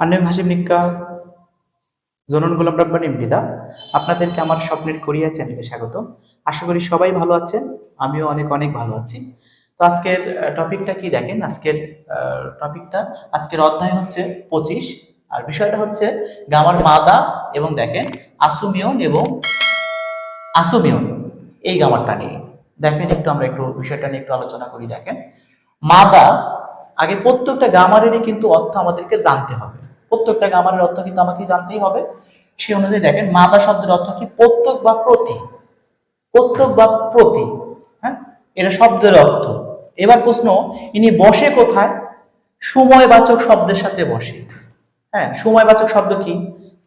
আন্নিং হাসিব নিক্কা জনন গোলাম রব্বানি, মৃদা। আপনাদেরকে আমার স্বপ্নের কোরিয়া চ্যানেলে স্বাগত। আশা করি সবাই ভালো আছেন, আমিও অনেক অনেক ভালো আছি। তো আজকের টপিকটা কি দেখেন? আজকের টপিকটা, আজকের অধ্যায় হচ্ছে পঁচিশ। আর বিষয়টা হচ্ছে গামার মাদা এবং দেখেন আসুমিয়ন এবং আসুমিয়ন, এই গামারটা নিয়ে। দেখেন একটু আমরা একটু বিষয়টা নিয়ে একটু আলোচনা করি, দেখেন। মাদা, আগে প্রত্যেকটা গামারেরই কিন্তু অর্থ আমাদেরকে জানতে হবে। প্রত্যেকটা গামারের অর্থ কিন্তু আমাকে জানতেই হবে। সেই অনুযায়ী দেখেন মাদা শব্দের অর্থ কি? প্রত্যেক বা প্রতি। প্রত্যেক বা প্রতি। হ্যাঁ? এটা শব্দের অর্থ। এবার প্রশ্ন, ইনি বসে কোথায়? সময়বাচক শব্দের সাথে বসে। হ্যাঁ সময়বাচক শব্দ কি?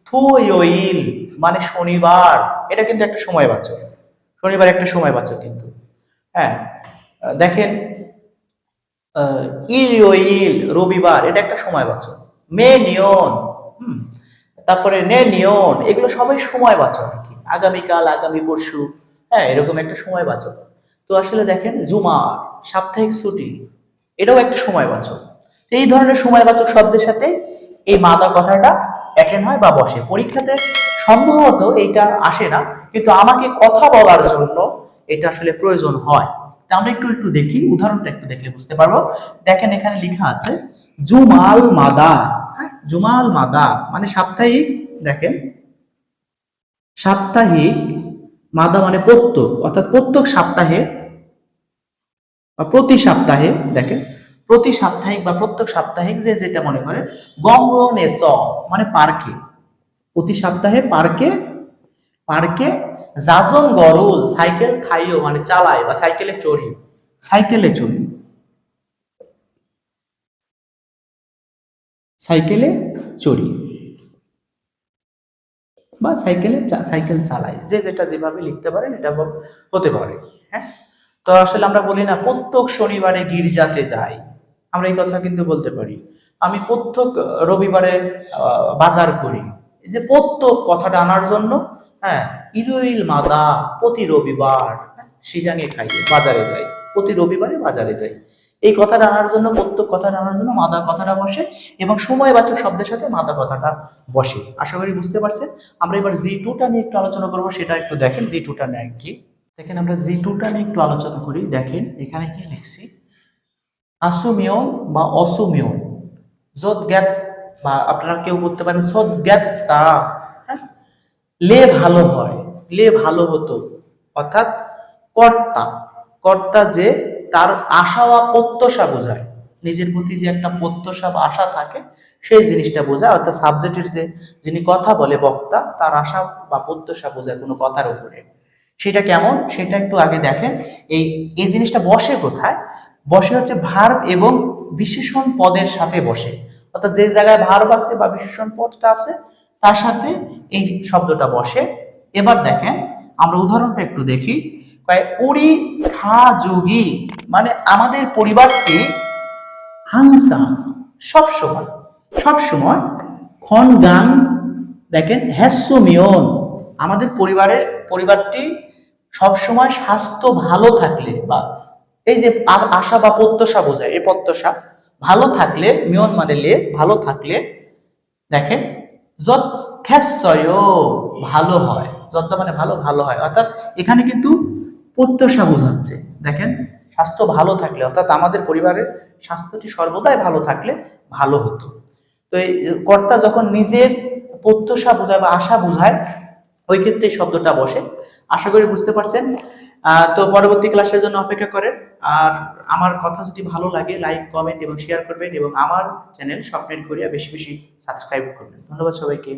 থুইল মানে শনিবার। এটা কিন্তু একটা সময়বাচক। শনিবার একটা সময়বাচক কিন্তু। হ্যাঁ দেখেন ইল রবিবার, এটা একটা সময়বাচক। মে নিয়ন হুম। তারপরে নে নিয়ন এগুলো সবাই সময় সময়বাচক আর কি আগামীকাল, আগামী পরশু হ্যাঁ এরকম একটা সময় সময়বাচক। তো আসলে দেখেন, জুমার সাপ্তাহিক ছুটি, এটাও একটা সময়বাচক। তো এই ধরনের সময়বাচক শব্দের সাথে এই মাদা কথাটা অ্যাটেন্ড হয় বা বসে। পরীক্ষাতে সম্ভবত এইটা আসে না, কিন্তু আমাকে কথা বলার জন্য এটা আসলে প্রয়োজন হয়। তা আমরা একটু একটু দেখি, উদাহরণটা একটু দেখলে বুঝতে পারব। দেখেন এখানে লেখা আছে, জুমাল মাদা। জুমাল মাদা মানে সাপ্তাহিক, দেখেন। সাপ্তাহিক মাদা মানে প্রত্যেক, অর্থাৎ প্রত্যেক সপ্তাহে বা প্রতি সপ্তাহে, দেখেন। প্রতি সাপ্তাহিক বা প্রত্যেক সাপ্তাহিক যে যেটা মনে করে গঙ্গনে স মানে পার্কে। প্রতি সপ্তাহে পার্কে পার্কে জাজন গরল সাইকেল থাইও মানে চালায় বা সাইকেলে চড়ি সাইকেলে চড়ি সাইকেলে চড়ি বা সাইকেলে সাইকেল চালাই। যে যেটা যেভাবে লিখতে পারেন এটা হতে পারে হ্যাঁ? তো আসলে আমরা বলি না প্রত্যেক শনিবারে গির্জাতে যাই। আমরা এই কথা কিন্তু বলতে পারি। আমি প্রত্যেক রবিবারে বাজার করি। যে প্রত্যেক কথাটা আনার জন্য হ্যাঁ ইরুইল মাদা প্রতি রবিবার হ্যাঁ, সিজাঙে খাই বাজারে যাই। প্রতি রবিবারে বাজারে যাই। এই কথাটা আনার জন্য, প্রত্যেক কথাটা আনার জন্য মাদা কথাটা বসে এবং সময়বাচক শব্দের সাথে মাদা কথাটা বসে। আশা করি বুঝতে পারছেন। আমরা এবার জি টুটা নিয়ে একটু আলোচনা করব, সেটা একটু দেখেন। জি টুটা নিয়ে কি দেখেন, আমরা জি টুটা নিয়ে একটু আলোচনা করি। দেখেন, এখানে কি লিখছি? আসুমিয়ন বা অসুমিয়ন যত জ্ঞাত বা আপনারা কেউ করতে পারেন সদ জ্ঞাত তা হ্যাঁ? লে ভালো হয়। লে ভালো হতো। অর্থাৎ কর্তা। কর্তা যে তার আশা বা প্রত্যাশা বোঝায়। নিজের প্রতি যে একটা প্রত্যাশা বা আশা থাকে, সেই জিনিসটা বোঝায়। অর্থাৎ সাবজেক্টের যে, যিনি কথা বলে বক্তা, তার আশা বা প্রত্যাশা বোঝায় কোনো কথার উপরে। সেটা কেমন? সেটা একটু আগে দেখেন। এই এই জিনিসটা বসে কোথায়? বসে হচ্ছে ভার্ব এবং বিশেষণ পদের সাথে বসে। অর্থাৎ যে জায়গায় ভার্ব আছে বা বিশেষণ পদটা আছে, তার সাথে এই শব্দটা বসে। এবার দেখেন, আমরা উদাহরণটা একটু দেখি। কয়, উড়ি খা যোগী মানে আমাদের পরিবারটি হাংসা সব সময় সব সময় খন গান দেখেন হ্যাসমিয়ন আমাদের পরিবারের পরিবারটি সব সময় স্বাস্থ্য ভালো থাকলে বা এই যে আশা বা প্রত্যাশা বোঝায়, এই প্রত্যাশা ভালো থাকলে, মিয়ন মানে লে, ভালো থাকলে, দেখেন, যত খ্যাসয় ভালো হয়, যত মানে ভালো ভালো হয়। অর্থাৎ এখানে কিন্তু প্রত্যাশা বোঝাচ্ছে, দেখেন স্বাস্থ্য ভালো থাকলে, অর্থাৎ আমাদের পরিবারের স্বাস্থ্যটি সর্বদাই ভালো থাকলে ভালো হতো। তো এই কর্তা যখন নিজের প্রত্যাশা বোঝায় বা আশা বোঝায়, ওই ক্ষেত্রে শব্দটা বসে। আশা করি বুঝতে পারছেন। তো পরবর্তী ক্লাসের জন্য অপেক্ষা করেন। আর আমার কথা যদি ভালো লাগে, লাইক, কমেন্ট এবং শেয়ার করবেন এবং আমার চ্যানেল স্বপ্নের করিয়া বেশি বেশি সাবস্ক্রাইব করবেন। ধন্যবাদ সবাইকে।